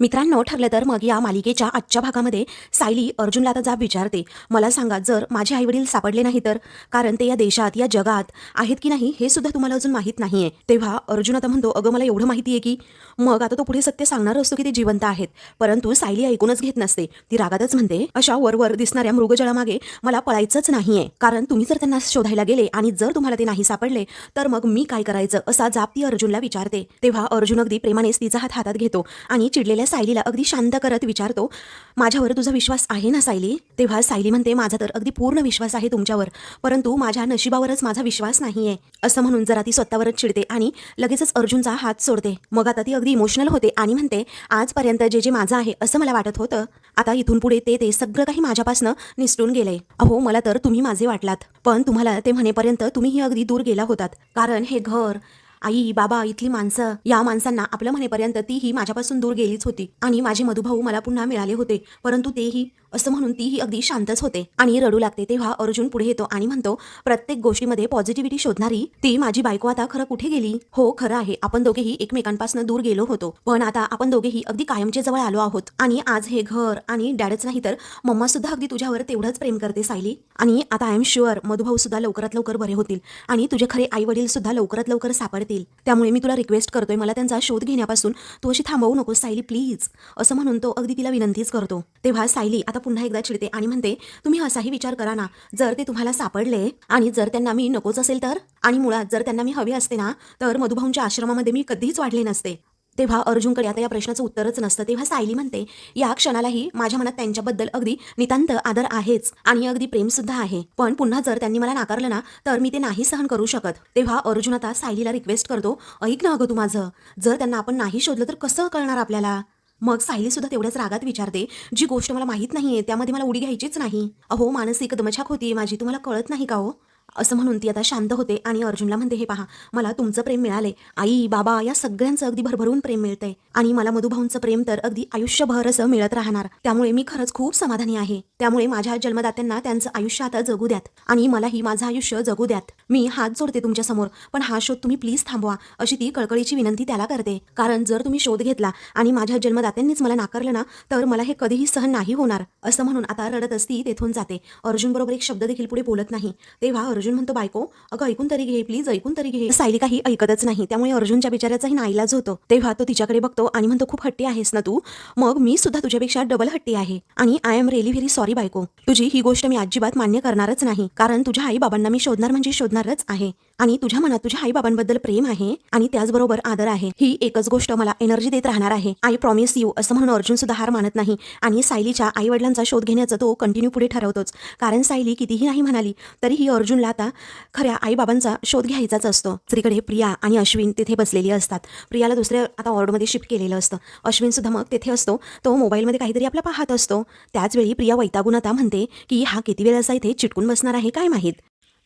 मित्रांनो ठरलं तर मग या मालिकेच्या आजच्या भागामध्ये सायली अर्जुनला आता जाब विचारते. मला सांगा जर माझे आईवडील सापडले नाही तर? कारण ते या देशात या जगात आहेत की नाही हे सुद्धा तुम्हाला अजून माहीत नाहीये. तेव्हा अर्जुन आता म्हणतो अगं मला एवढं माहिती आहे की मग आता तो पुढे सत्य सांगणार असतो की ते जिवंत आहेत. परंतु सायली ऐकूनच घेत नसते. ती रागातच म्हणते अशा वरवर दिसणाऱ्या मृगजळामागे मला पळायचंच नाहीये. कारण तुम्ही जर त्यांना शोधायला गेले आणि जर तुम्हाला ते नाही सापडले तर मग मी काय करायचं? असा जाब ती अर्जुनला विचारते. तेव्हा अर्जुन अगदी प्रेमानेच तिचा हात हातात घेतो आणि चिडलेल्या सायलीला अगदी शांत करत विचारतो माझ्यावर तुझा विश्वास आहे ना सायली? तेव्हा सायली म्हणते माझा तर अगदी पूर्ण विश्वास आहे तुमच्यावर परंतु माझ्या नशिबावरच माझा विश्वास नाहीये. असं म्हणून जरा ती स्वतःवरच चिडते आणि लगेचच अर्जुनचा हात सोडते. मग आता ती अगदी इमोशनल होते आणि म्हणते आजपर्यंत जे जे माझं आहे असं मला वाटत होतं आता इथून पुढे ते ते सगळं काही माझ्यापासनं निसटून गेले. अहो मला तर तुम्ही माझे वाटलात पण तुम्हाला ते म्हणेपर्यंत तुम्हीही अगदी दूर गेला होतात कारण हे घर आई बाबा इथली माणसं या माणसांना आपलं म्हणेपर्यंत तीही माझ्यापासून दूर गेलीच होती आणि माझे मधुभाऊ मला पुन्हा मिळाले होते. परंतु तेही असं म्हणून तीही अगदी शांतच होते आणि रडू लागते तेव्हा अर्जुन पुढे येतो आणि म्हणतो प्रत्येक गोष्टीमध्ये पॉझिटिव्हिटी शोधणारी ती माझी बायको आता खरं कुठे गेली? हो खरं आहे. आपण दोघेही एकमेकांपासून दूर गेलो होतो. पण आता आपण दोघेही अगदी कायमचे जवळ आलो आहोत. आणि आज हे घर आणि डॅडच नाही तर मम्मा सुद्धा अगदी तुझ्यावर तेवढंच प्रेम करते सायली. आणि आता आय एम शुअर मधुभाऊ सुद्धा लवकरात लवकर बरे होतील. आणि तुझे खरे आई वडील सुद्धा लवकरात लवकर सापडतील. त्यामुळे मी तुला रिक्वेस्ट करतोय मला त्यांचा शोध घेण्यापासून. तू अशी थांबवू नकोस सायली प्लीज असं म्हणून तो अगदी तिला विनंतीच करतो. तेव्हा सायली आता पुन्हा एकदा चिडते आणि म्हणते तुम्ही असाही विचार करा ना. जर ते तुम्हाला सापडले आणि जर त्यांना मी नकोच असेल तर? आणि मुळात जर त्यांना मी हवे असते ना तर मधुभाऊंच्या आश्रमामध्ये मी कधीच वाढले नसते. तेव्हा अर्जुनकडे आता या प्रश्नाचं उत्तरच नसतं. तेव्हा सायली म्हणते या क्षणालाही माझ्या मनात त्यांच्याबद्दल अगदी नितांत आदर आहेच आणि अगदी प्रेम सुद्धा आहे. पण पुन्हा जर त्यांनी मला नाकारलं ना तर मी ते नाही सहन करू शकत. तेव्हा अर्जुन आता सायलीला रिक्वेस्ट करतो ऐक ना अगं तू माझं. जर त्यांना आपण नाही शोधलं तर कसं कळणार आपल्याला? मग सायली सुद्धा तेवढ्याच रागात विचारते जी गोष्ट मला माहीत नाहीये त्यामध्ये मला उडी घ्यायचीच नाही. अहो मानसिक दमछाक होती माझी. तुम्हाला कळत नाही का हो? असं म्हणून ती आता शांत होते आणि अर्जुनला म्हणते हे पहा मला तुमचं प्रेम मिळाले आई बाबा या सगळ्यांचं अगदी भरभरून प्रेम मिळतंय. आणि मला मधुभाऊंचं प्रेम तर अगदी आयुष्यभर असं मिळत राहणार. त्यामुळे मी खरंच खूप समाधानी आहे. त्यामुळे माझ्या जन्मदात्यांना त्यांचं आयुष्य आता जगू द्यात. आणि मलाही माझं आयुष्य जगू द्यात. मी हात जोडते तुमच्यासमोर पण हा शोध तुम्ही प्लीज थांबवा अशी ती कळकळीची विनंती त्याला करते. कारण जर तुम्ही शोध घेतला आणि माझ्या जन्मदात्यांनीच मला नाकारलं ना तर मला हे कधीही सहन नाही होणार. असं म्हणून आता रडत असती तेथून जाते. अर्जुन बरोबर एक शब्द देखील पुढे बोलत नाही. तेव्हा अर्जुन म्हणतो बायको अगं ऐकून तरी घे प्लीज ऐकून तरी घे. सायली काही ऐकतच नाही त्यामुळे अर्जुनच्या बिचाऱ्याचाही नाईलाज होतो. तेव्हा तो तिच्याकडे बघतो आणि म्हणतो खूप हट्टी आहेस ना तू? मग मी सुद्धा तुझ्यापेक्षा डबल हट्टी आहे. आणि I am really very sorry बायको. तुझी ही गोष्ट मी अजिबात मान्य करणारच नाही. कारण तुझ्या आई बाबांना मी शोधणार म्हणजे शोधणारच आहे. आणि तुझ्या मनात तुझ्या आई बाबांबद्दल प्रेम आहे आणि त्याचबरोबर आदर आहे. ही एकच गोष्ट मला एनर्जी देत राहणार आहे. आय प्रॉमिस यू असं म्हणून अर्जुन सुद्धा हार मानत नाही. आणि सायलीच्या आई वडिलांचा शोध घेण्याचा तो कंटिन्यू पुढे ठरवतोच. कारण सायली कितीही नाही म्हणाली तरीही अर्जुनला आता खऱ्या आईबाबांचा शोध घ्यायचाच असतो. दुसरीकडे प्रिया आणि अश्विन तिथे बसलेली असतात. प्रियाला दुसऱ्या आता वॉर्डमध्ये शिफ्ट केलेलं असतं. अश्विन सुद्धा मग तिथे असतो. तो मोबाईलमध्ये काहीतरी आपला पाहत असतो. त्याचवेळी प्रिया वैतागून आता म्हणते की हा किती वेळ असा इथे चिटकून बसणार आहे? काय माहीत?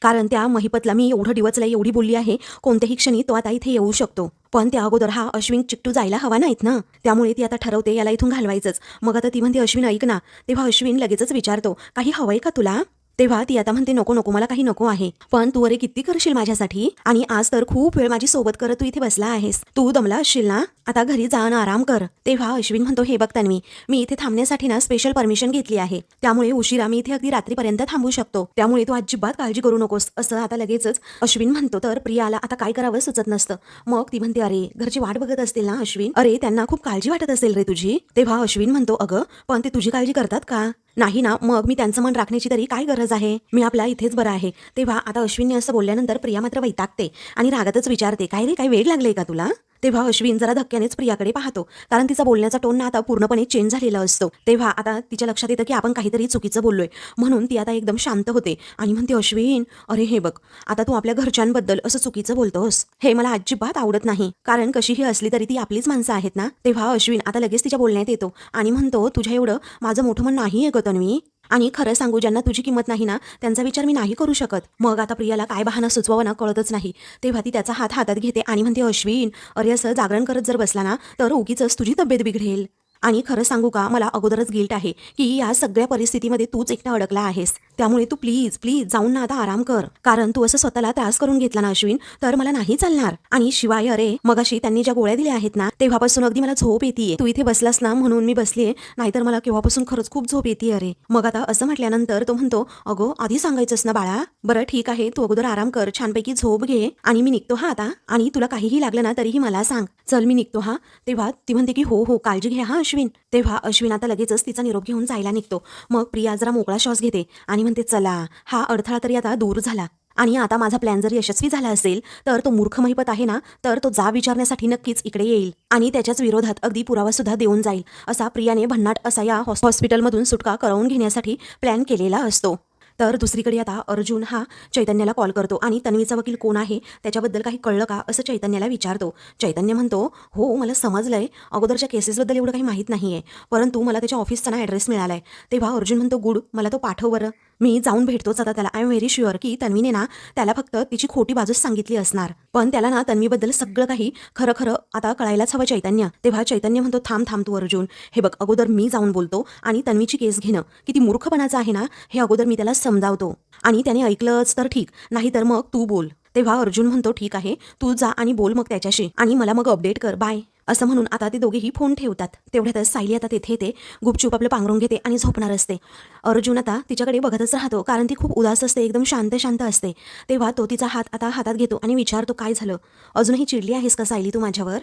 कारण त्या महिपतला मी एवढं डिवचला एवढी बोलली आहे कोणत्याही क्षणी तो आता इथे येऊ शकतो. पण त्या अगोदर हा अश्विन चिकटू जायला हवा नाहीत ना? त्यामुळे ती आता ठरवते याला इथून घालवायचंच. मग आता ती म्हणते अश्विन ऐक ना. तेव्हा अश्विन लगेचच विचारतो काही हवंय का तुला? तेव्हा ती आता म्हणते नको नको मला काही नको आहे. पण तू अरे किती करशील माझ्यासाठी? आणि आज तर खूप वेळ माझी सोबत करत तू इथे बसला आहेस. तू दमला असशील ना? आता घरी जा ना आराम कर. तेव्हा अश्विन म्हणतो हे बघ तन्वी मी इथे थांबण्यासाठी ना स्पेशल परमिशन घेतली आहे. त्यामुळे उशिरा मी इथे अगदी रात्रीपर्यंत थांबू शकतो. त्यामुळे तू अजिबात काळजी करू नकोस. असं आता लगेचच अश्विन म्हणतो. तर प्रियाला आता काय करावं सुचत नसतं. मग ती म्हणते अरे घरची वाट बघत असतील ना अश्विन? अरे त्यांना खूप काळजी वाटत असेल रे तुझी. तेव्हा अश्विन म्हणतो अगं पण ते तुझी काळजी करतात का? नाही ना मग मी त्यांचं मन राखण्याची तरी काय गरज आहे? मी आपला इथेच बरं आहे. तेव्हा आता अश्विनने असं बोलल्यानंतर प्रिया मात्र वैतागते आणि रागातच विचारते काय रे काय वेळ लागले का तुला? तेव्हा अश्विन जरा धक्क्यानेच प्रियाकडे पाहतो. कारण तिचा बोलण्याचा टोन ना आता पूर्णपणे चेंज झालेला असतो. तेव्हा आता तिच्या लक्षात येतं की आपण काहीतरी चुकीचं बोललोय. म्हणून ती आता एकदम शांत होते आणि म्हणते अश्विन अरे हे बघ आता तू आपल्या घरच्यांबद्दल असं चुकीचं बोलतोस. हे मला अजिबात आवडत नाही. कारण कशीही असली तरी ती आपलीच माणसं आहेत ना? तेव्हा अश्विन आता लगेच तिच्या बोलण्यात येतो आणि म्हणतो तुझ्या एवढं माझं मोठं म्हणणं नाही आहे ग तन्वी. आणि खरं सांगू ज्यांना तुझी किंमत नाही ना त्यांचा विचार मी नाही करू शकत. मग आता प्रियाला काय बहाना सुचवावं ना कळतच नाही. तेव्हा ती त्याचा हात हातात घेते आणि म्हणते अश्विन अरे असं जागरण करत जर बसला ना तर उगीच तुझी तब्येत बिघडेल. आणि खरं सांगू का मला अगोदरच गिल्ट आहे की या सगळ्या परिस्थितीमध्ये तूच एकटा अडकला आहेस. त्यामुळे तू प्लीज प्लीज जाऊन ना आता आराम कर. कारण तू असं स्वतःला त्रास करून घेतला ना अश्विन तर मला नाही चालणार. आणि शिवाय अरे मगाशी त्यांनी ज्या गोळ्या दिल्या आहेत ना तेव्हापासून अगदी मला झोप येते तू इथे बसलास ना म्हणून मी बसलीये नाहीतर मला केव्हापासून खरंच खूप झोप येते अरे. मग आता असं म्हटल्यानंतर तो म्हणतो अगो आधी सांगायचंस ना बाळा. बरं ठीक आहे तू अगोदर आराम कर छानपैकी झोप घे आणि मी निघतो हा आता. आणि तुला काहीही लागलं ना तरीही मला सांग. चल मी निघतो हा. तेव्हा ती म्हणते की हो हो काळजी घ्या हा अश्विन. तेव्हा अश्विन आता लगेचच तिचा निरोप घेऊन जायला निघतो. मग प्रिया जरा मोकळा श्वास घेते आणि म्हणते चला हा अडथळा तरी आता दूर झाला. आणि आता माझा प्लॅन जर यशस्वी झाला असेल तर तो मूर्ख महिपत आहे ना तर तो जा विचारण्यासाठी नक्कीच इकडे येईल आणि त्याच्याच विरोधात अगदी पुरावा सुद्धा देऊन जाईल. असा प्रियाने भन्नाट असा या हॉस्पिटलमधून सुटका करवून घेण्यासाठी प्लॅन केलेला असतो. तर दुसरीकडे आता अर्जुन हा चैतन्याला कॉल करतो आणि तन्वीचा वकील कोण आहे? त्याच्याबद्दल काही कळलं का? असं चैतन्याला विचारतो. चैतन्य म्हणतो हो मला समजलंय. अगोदरच्या केसेसबद्दल एवढं काही माहीत नाही आहे परंतु मला त्याच्या ऑफिसचा ना ॲड्रेस मिळालाय. तेव्हा अर्जुन म्हणतो गुड मला तो पाठव बरं. मी जाऊन भेटतोच आता त्याला. आय एम व्हेरी शुअर की तन्वीने ना त्याला फक्त तिची खोटी बाजूच सांगितली असणार. पण त्याला ना तन्वीबद्दल सगळं काही खरं खरं आता कळायलाच हवं चैतन्य. तेव्हा चैतन्य म्हणतो थांब थांब तू अर्जुन. हे बघ अगोदर मी जाऊन बोलतो आणि तन्वीची केस घेणं. किती मूर्खपणाचं आहे ना हे अगोदर मी त्याला समजावतो. आणि त्याने ऐकलंच तर ठीक नाही तर मग तू बोल. तेव्हा अर्जुन म्हणतो ठीक आहे तू जा आणि बोल मग त्याच्याशी आणि मला मग अपडेट कर. बाय असं म्हणून आता ते दोघेही फोन ठेवतात. तेवढ्यातच सायली आता तेथे येते. गुपचूप आपलं पांघरून घेते आणि झोपणार असते. अर्जुन आता तिच्याकडे बघतच राहतो कारण ती खूप उदास असते एकदम शांत शांत असते. तेव्हा तो तिचा हात आता हातात घेतो आणि विचारतो काय झालं? अजूनही चिडली आहेस का सायली तू माझ्यावर?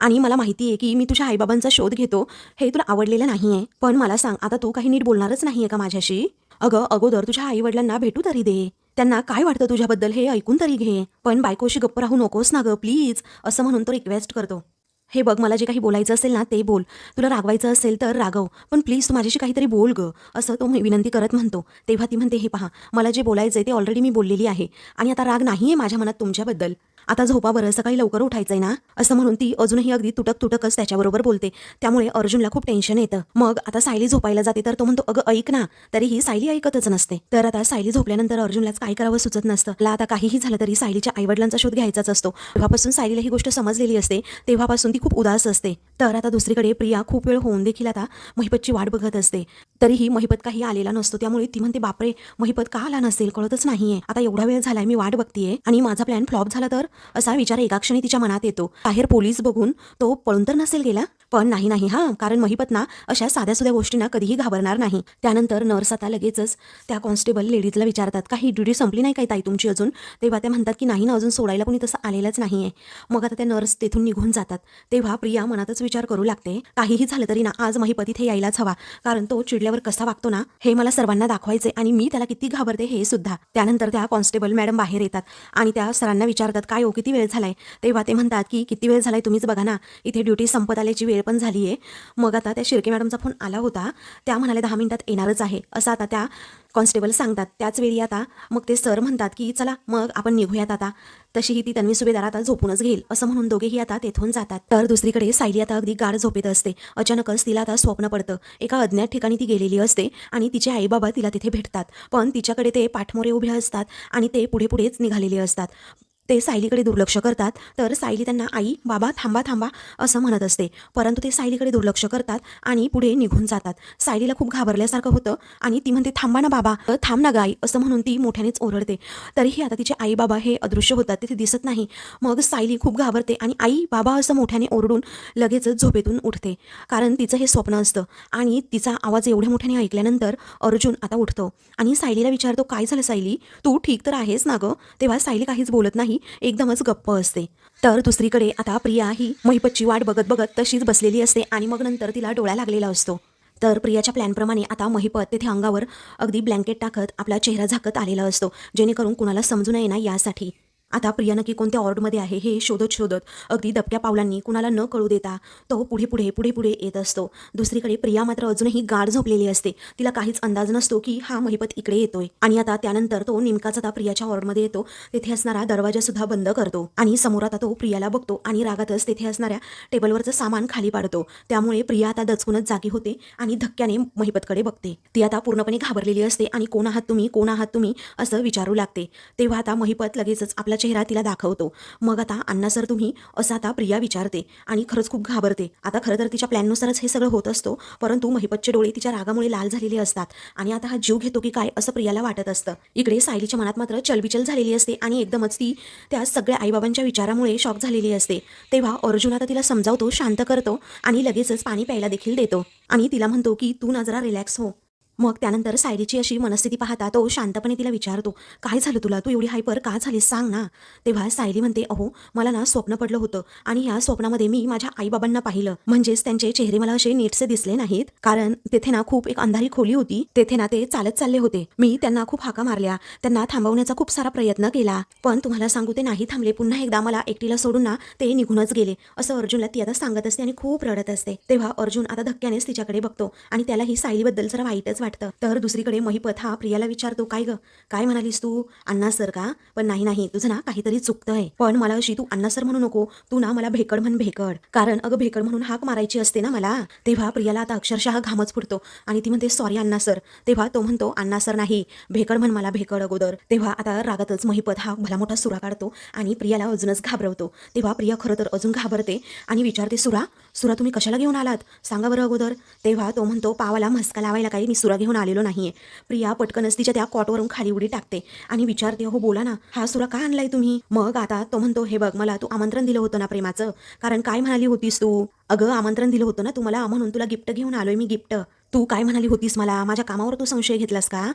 आणि मला माहिती आहे की मी तुझ्या आईबाबांचा शोध घेतो. हे तुला आवडलेलं नाही आहे पण मला सांग आता तू काही नीट बोलणारच नाही आहे का माझ्याशी? अगं अगोदर तुझ्या आईवडिलांना भेटू तरी दे. त्यांना काय वाटतं तुझ्याबद्दल हे ऐकून तरी घे. पण बायकोशी गप्प राहू नकोस ना गं प्लीज असं म्हणून तो रिक्वेस्ट करतो. हे बघ मला जे काही बोलायचं असेल ना ते बोल. तुला रागवायचं असेल तर रागव. पण प्लीज तू माझ्याशी काहीतरी बोल ग. असं तो विनंती करत म्हणतो. तेव्हा ती म्हणते हे पहा मला जे बोलायचं आहे ते ऑलरेडी मी बोललेली आहे. आणि आता राग नाही आहे माझ्या मनात तुमच्याबद्दल. आता झोपा बरं सकाळी लवकर उठायचंय ना? असं म्हणून ती अजूनही अगदी तुटक तुटकच त्याच्याबरोबर बोलते. त्यामुळे अर्जुनला खूप टेन्शन येतं. मग आता सायली झोपायला जाते तर तो म्हणतो अगं ऐक ना. तरीही सायली ऐकतच नसते. तर आता सायली झोपल्यानंतर अर्जुनलाच काय करावं सुचत नसतं. ला आता काहीही झालं तरी सायलीच्या आईवडिलांचा शोध घ्यायचाच असतो. तेव्हापासून सायलीला ही गोष्ट समजलेली असते. तेव्हापासून ती खूप उदास असते. तर आता दुसरीकडे प्रिया खूप वेळ होऊन देखील आता महिपतची वाट बघत असते. तरीही महिपत काही आलेला नसतो. त्यामुळे ती म्हणते बापरे महिपत का आला नसेल? कळतच नाहीये. आता एवढा वेळ झालाय मी वाट बघतीये आणि माझा प्लॅन फ्लॉप झाला तर असा विचार एका क्षणी तिच्या मनात येतो. बाहेर पोलीस बघून तो पळून तर नसेल गेला? पण नाही नाही हां. कारण महिपत ना अशा साध्या सुध्या गोष्टींना कधीही घाबरणार नाही. त्यानंतर नर्स आता लगेचच त्या कॉन्स्टेबल लेडीजला विचारतात काही ड्युटी संपली नाही काही ताई तुमची अजून? तेव्हा त्या म्हणतात की नाही ना अजून सोडायला कोणी तसं आलेलंच नाही आहे मग आता त्या नर्स तेथून निघून जातात. तेव्हा प्रिया मनातच विचार करू लागते काहीही झालं तरी ना आज महिपत इथे यायलाच हवा. कारण तो चिडल्यावर कसा वागतो ना हे मला सर्वांना दाखवायचे आणि मी त्याला किती घाबरते हे सुद्धा. त्यानंतर त्या कॉन्स्टेबल मॅडम बाहेर येतात आणि त्या सरांना विचारतात काय हो किती वेळ झालाय? तेव्हा ते म्हणतात की किती वेळ झालाय तुम्हीच बघा ना इथे ड्युटी संपत आल्याची वेळ पण झाली आहे. मग आता त्या शिर्के मॅडमचा फोन आला होता. त्या म्हणाल्या दहा मिनिटात येणारच आहे. असं आता त्या कॉन्स्टेबल सांगतात. त्याच वेळी आता मग ते सर म्हणतात की चला मग आपण निघूयात आता. तशीही ती तन्वी सुभेदार आता झोपूनच घेईल. असं म्हणून दोघेही आता तेथून जातात. तर दुसरीकडे सायली आता अगदी गाढ झोपेत असते. अचानकच तिला आता स्वप्न पडतं. एका अज्ञात ठिकाणी ती गेलेली असते आणि तिचे आईबाबा तिला तिथे भेटतात. पण तिच्याकडे ते पाठमोरे उभे असतात आणि ते पुढे पुढेच निघालेले असतात. ते सायलीकडे दुर्लक्ष करतात तर सायली त्यांना आई बाबा थांबा थांबा असं म्हणत असते. परंतु ते सायलीकडे दुर्लक्ष करतात आणि पुढे निघून जातात. सायलीला खूप घाबरल्यासारखं होतं आणि ती म्हणते थांबा ना बाबा थांब ना गाई असं म्हणून ती मोठ्यानेच ओरडते. तरीही आता तिचे आई बाबा हे अदृश्य होतात तिथे दिसत नाही. मग सायली खूप घाबरते आणि आई बाबा असं मोठ्याने ओरडून लगेचच झोपेतून उठते. कारण तिचं हे स्वप्न असतं आणि तिचा आवाज एवढ्या मोठ्याने ऐकल्यानंतर अर्जुन आता उठतो. आणि सायलीला विचारतो काय झालं सायली? तू ठीक तर आहेस ना गं? तेव्हा सायली काहीच बोलत नाही. एकदमच गप्प असते. तर दुसरीकडे आता प्रिया ही महिपतची वाट बघत बघत तशीच बसलेली असते आणि मग नंतर तिला डोळा लागलेला असतो. तर प्रियाच्या प्लॅनप्रमाणे आता महिपत तिथे अंगावर अगदी ब्लँकेट टाकत आपला चेहरा झाकत आलेला असतो जेणेकरून कुणाला समजू नये ना यासाठी. आता प्रिया नक्की कोणत्या ऑर्डमध्ये आहे हे शोधत शोधत अगदी दबक्या पावलांनी कुणाला न कळू देता तो पुढे पुढे पुढे पुढे येत असतो. दुसरीकडे प्रिया मात्र अजूनही गाढ झोपलेली असते. तिला काहीच अंदाज नसतो की हा महिपत इकडे येतोय. आणि आता त्यानंतर तो नेमकाच आता प्रियाच्या ऑर्डरमध्ये येतो. तेथे असणारा दरवाजा सुद्धा बंद करतो. आणि समोर आता तो प्रियाला बघतो आणि रागातच तेथे असणाऱ्या टेबलवरचं सामान खाली पाडतो. त्यामुळे प्रिया आता दचकूनच जागी होते आणि धक्क्याने महिपतकडे बघते. ती आता पूर्णपणे घाबरलेली असते आणि कोण आहात तुम्ही? कोण आहात तुम्ही? असं विचारू लागते. तेव्हा आता महिपत लगेचच आपला चेहरा तिला दाखवतो. मग आता अण्णा सर तुम्ही असं आता प्रिया विचारते आणि खरंच खूप घाबरते. आता खरं तर तिच्या प्लॅननुसारच हे सगळं होत असतो परंतु महिपतचे डोळे तिच्या रागामुळे लाल झालेले असतात आणि आता हा जीव घेतो की काय असं प्रियाला वाटत असतं. इकडे सायलीच्या मनात मात्र चलबिचल झालेली असते आणि एकदमच ती त्या सगळ्या आईबाबांच्या विचारामुळे शॉक झालेली असते. तेव्हा अर्जुन आता तिला समजावतो शांत करतो आणि लगेचच पाणी प्यायला देखील देतो आणि तिला म्हणतो की तू ना जरा रिलॅक्स हो. मग त्यानंतर सायलीची अशी मनस्थिती पाहता तो शांतपणे तिला विचारतो काय झालं तुला? तू एवढी हायपर का झालीस? सांग ना. तेव्हा सायली म्हणते अहो मला ना स्वप्न पडलं होतं आणि या स्वप्नामध्ये मी माझ्या आईबाबांना पाहिलं. म्हणजेच त्यांचे चेहरे मला असे नीटसे दिसले नाहीत. कारण तेथे ना खूप एक अंधारी खोली होती. तेथे ना ते चालत चालले होते. मी त्यांना खूप हाका मारल्या. त्यांना थांबवण्याचा खूप सारा प्रयत्न केला. पण तुम्हाला सांगू ते नाही थांबले. पुन्हा एकदा मला एकटीला सोडून ना ते निघूनच गेले. असं अर्जुनला ती आता सांगत असते आणि खूप रडत असते. तेव्हा अर्जुन आता धक्क्यानेच तिच्याकडे बघतो आणि त्याला ही सायलीबद्दल जरा वाईटच वाटतं. तर दुसरीकडे महिपत हा प्रियाला विचारतो काय ग? काय म्हणालीस तू? अण्णा सर का? पण नाही नाही. तुझं ना काहीतरी चुकतंय पण मला अशी तू अण्णा सर म्हणू नको. तू ना मला भेकड म्हण भेकड. कारण अगं भेकड म्हणून हाक मारायची असते ना मला. तेव्हा प्रियाला आता अक्षरशः घामच फुटतो. आणि ती म्हणते सॉरी अण्णा सर. तेव्हा तो म्हणतो अण्णा सर नाही. भेकड म्हण मला भेकड अगोदर. तेव्हा आता रागातच महिपत हा भला मोठा सुरा काढतो आणि प्रियाला अजूनच घाबरवतो. तेव्हा प्रिया खरं तर अजून घाबरते आणि विचारते सुरा सुरा तुम्ही कशाला घेऊन आलात? सांगा बरं अगोदर. तेव्हा तो म्हणतो पावाला म्हस्का लावायला काही मी सुरा घेऊन आलेलो नाहीये. प्रिया पटकनच तिच्या त्या कॉटवरून खाली उडी टाकते आणि विचारते हो बोला ना हा सुरा का आणलाय तुम्ही? मग आता तो म्हणतो हे बघ मला तू आमंत्रण दिलं होतं ना प्रेमाचं. कारण काय म्हणाली होतीस तू? अगं आमंत्रण दिलं होतं ना तू मला म्हणून तुला गिफ्ट घेऊन आलोय मी गिफ्ट. तू काय म्हणाली होतीस मला? माझ्या कामावर तू संशय घेतलास का?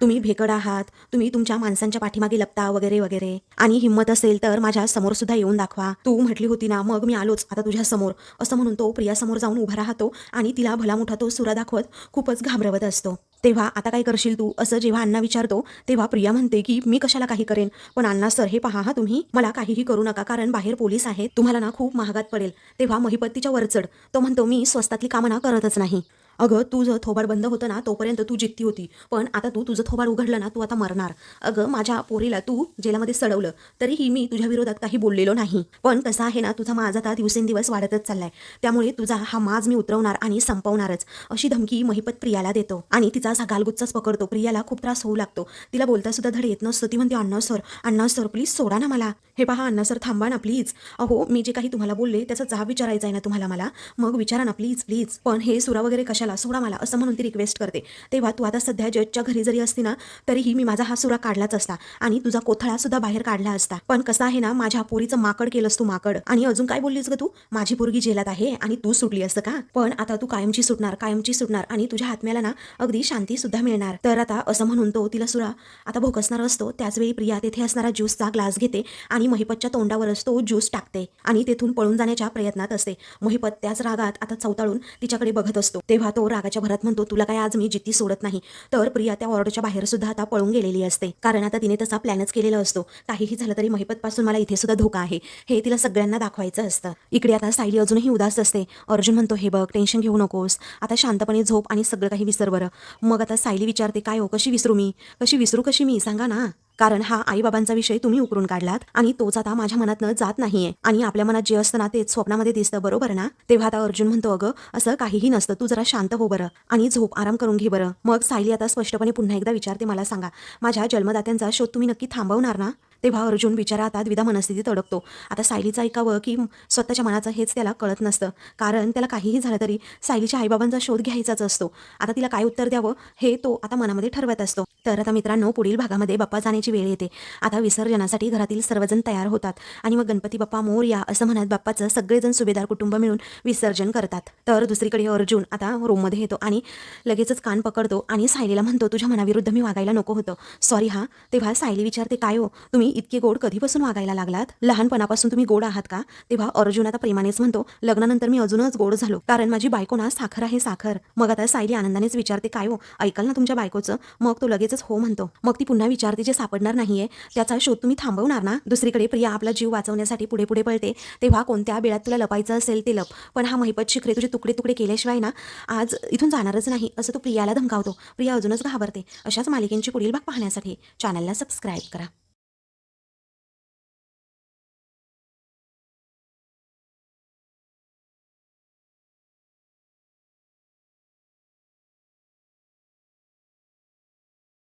तुम्ही भेकड आहात. तुम्ही तुमच्या माणसांच्या पाठीमागे लपता वगैरे वगैरे. आणि हिंमत असेल तर माझ्यासमोर सुद्धा येऊन दाखवा. तू म्हटली होती ना मग मी आलोच आता तुझ्या समोर. असं म्हणून तो प्रियासमोर जाऊन उभा राहतो आणि तिला भला मोठा तो सुरा दाखवत खूपच घाबरवत असतो. तेव्हा आता काय करशील तू? असं जेव्हा अण्णा विचारतो तेव्हा प्रिया म्हणते की मी कशाला काही करेन? पण अण्णा सर हे पहा हा तुम्ही. मला काहीही करू नका कारण बाहेर पोलीस आहेत. तुम्हाला ना खूप महागात पडेल. तेव्हा महिपत्तीच्या वरचढ तो म्हणतो मी स्वस्तातली कामना करतच नाही. अगं तुझं थोबाड बंद होतं ना तोपर्यंत तू जित्ती होती. पण आता तू तुझं थोबाड उघडलं ना तू आता मरणार. अगं माझ्या पोरीला तू जेलामध्ये सडवलं. तरीही मी तुझ्या विरोधात काही बोललेलो नाही. पण कसं आहे ना तुझा माझा आता दिवसेंदिवस वाढतच चाललाय. त्यामुळे तुझा हा माज मी उतरवणार आणि संपवणारच. अशी धमकी महिपत प्रियाला देतो. आणि तिचा असा गालगुच्चाच पकडतो. प्रियाला खूप त्रास होऊ लागतो. तिला बोलता सुद्धा धड येत नसतो. ती म्हणते Anna sir Anna sir please सोडा ना मला. हे पहा अण्णा सर थांबा ना प्लीज अहो मी जे काही तुम्हाला बोलले त्याचा जाब विचारायचा आहे ना तुम्हाला मला? मग विचारा ना प्लीज प्लीज पण हे सुरा वगैरे कशाला सोडा मला असं म्हणून ती रिक्वेस्ट करते. तेव्हा तू आता सध्या जजच्या घरी जरी असती ना तरीही मी माझा हा सुरा काढलाच असता. आणि तुझा कोथळा सुद्धा बाहेर काढला असता. पण कसं आहे ना माझ्या पोरीचं माकड केलंस तू माकड. आणि अजून काय बोललीस ग तू? माझी पोरगी जेलात आहे आणि तू सुटली असतं का? पण आता तू कायमची सुटणार कायमची सुटणार आणि तुझ्या आत्म्याला ना अगदी शांती सुद्धा मिळणार. तर आता असं म्हणून तो तिला सुरा आता भोकसणार असतो त्याचवेळी प्रिया तेथे असणारा ज्यूसचा ग्लास घेते आणि महिपतच्या तोंडावरच तो ज्यूस टाकते आणि तेथून पळून जाण्याच्या प्रयत्नात असते. महिपत त्याच रागात आता चौताळून तिच्याकडे बघत असतो. तेव्हा तो रागाच्या भरात म्हणतो तुला काय आज मी जिद्दी सोडत नाही? तर प्रिया त्या वॉर्डच्या बाहेर सुद्धा आता पळून गेलेली असते. कारण आता तिने तसा प्लॅनच केलेला असतो. काहीही झालं तरी महिपतपासून मला इथे सुद्धा धोका आहे. हे तिला सगळ्यांना दाखवायचं असतं. इकडे आता सायली अजूनही उदास असते. अर्जुन म्हणतो हे बघ टेन्शन घेऊ नकोस. आता शांतपणे झोप आणि सगळं काही विसर बरं. मग आता सायली विचारते काय हो कशी विसरू मी? कशी विसरू कशी मी? सांगा ना. कारण हा आईबाबांचा विषय तुम्ही उकरून काढलात आणि तोच आता माझ्या मनातनं जात नाहीये. आणि आपल्या मनात जे असतं ना तेच स्वप्नामध्ये दिसतं बरोबर ना? तेव्हा आता अर्जुन म्हणतो अगं असं काहीही नसतं. तू जरा शांत हो बरं आणि झोप आराम करून घे बरं. मग सायली आता स्पष्टपणे पुन्हा एकदा विचारते मला सांगा माझ्या जन्मदात्यांचा शोध तुम्ही नक्की थांबवणार ना? तेव्हा अर्जुन बिचारा आता द्विधा मनस्थितीत अडकतो. आता सायलीचं ऐकावं की स्वतःच्या मनाचं हेच त्याला कळत नसतं. कारण त्याला काहीही झालं तरी सायलीच्या आईबाबांचा शोध घ्यायचाच असतो. आता तिला काय उत्तर द्यावं हे तो आता मनामध्ये ठरवत असतो. तर आता मित्रांनो पुढील भागामध्ये बाप्पा जाण्याची वेळ येते. आता विसर्जनासाठी घरातील सर्वजण तयार होतात आणि मग गणपती बाप्पा मोर या असं म्हणत बाप्पाचं सगळेजण सुभेदार कुटुंब मिळून विसर्जन करतात. तर दुसरीकडे अर्जुन आता रूममध्ये येतो आणि लगेचच कान पकडतो आणि सायलीला म्हणतो तुझ्या मनाविरुद्ध मी वागायला नको होतं. सॉरी हा. तेव्हा सायली विचारते काय हो? तुम्ही तुम्ही इतके गोड कधीपासून वागायला लागलात? लहानपणापासून तुम्ही गोड आहात का? तेव्हा अर्जुन आता प्रेमानेच म्हणतो लग्नानंतर मी अजूनच गोड झालो. कारण माझी बायको ना साखर आहे साखर. मग आता सायली आनंदानेच विचारते काय हो ऐकाल ना तुमच्या बायकोचं? मग तो लगेचच हो म्हणतो. मग ती पुन्हा विचारते जे सापडणार नाहीये त्याचा शोध तुम्ही थांबवणार ना? दुसरीकडे प्रिया आपला जीव वाचवण्यासाठी पुढे पुढे पळते. तेव्हा कोणत्या बिळात तुला लपायचं असेल ते लप. पण हा महिपत शिखरे तुझे तुकडे तुकडे केल्याशिवाय ना आज इथून जाणारच नाही. असं तो प्रियाला धमकावतो. प्रिया अजूनच घाबरते. अशाच मालिकेंची पुढील भाग पाहण्यासाठी चॅनलला सबस्क्राईब करा.